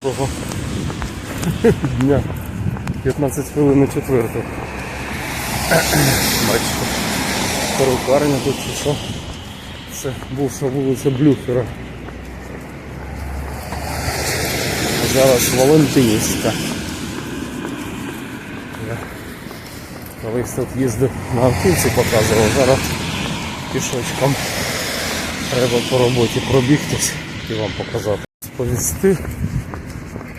Того дня 15 хвилин на четверту. Бачите, перукарня тут чи що. Це бувша вулиця Блюхера. Зараз Валентинівська. Я колись тут їздив на автівці показував, зараз пішочком треба по роботі пробігтись і вам показати. Сповісти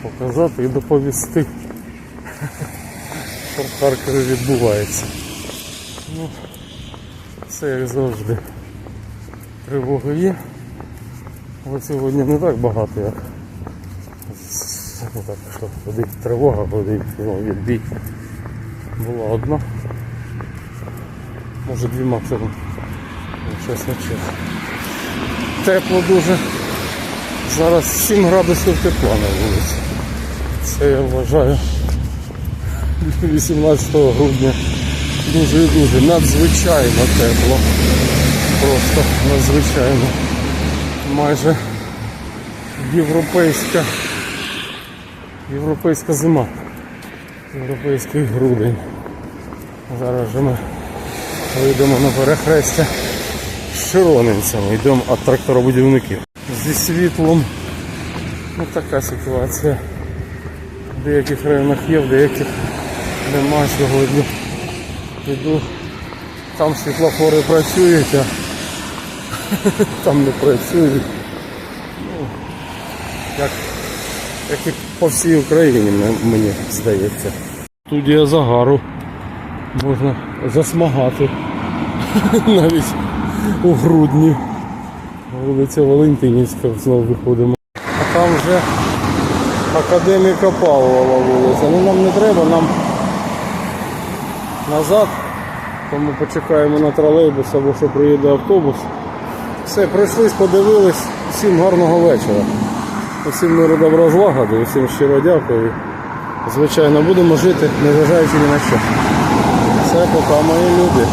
показати і доповісти, що в Харкові відбувається. Ну, це як завжди. Тривоги є. Але сьогодні не так багато, як ну, так, що куди тривога, куди ну, відбій. Була одна. Може дві максимум. Чесно, чесно. Тепло дуже. Зараз 7 градусів тепла на вулиці. Це я вважаю 18 грудня дуже і дуже надзвичайно тепло. Просто надзвичайно. Майже європейська європейська зима. Європейський грудень. Зараз же ми вийдемо на перехрестя з Широнинцями. Йдемо від тракторобудівників. Зі світлом ну, така ситуація. В деяких районах є, в деяких нема сьогодні. Іду, там світлофори працюють, а там не працюють. Ну, як, як і по всій Україні, мені здається. Студія загару. Можна засмагати навіть у грудні. Вулиця Валентинівська знову виходимо. А там вже академіка Павлова вулиця. Ну нам не треба, нам назад. Тому почекаємо на тролейбус або що приїде автобус. Все, пройшлись, подивились. Всім гарного вечора. Усім миру добра злагоди, усім щиро дякую. Звичайно, будемо жити, незважаючи ні на що. Все, пока, мої люди.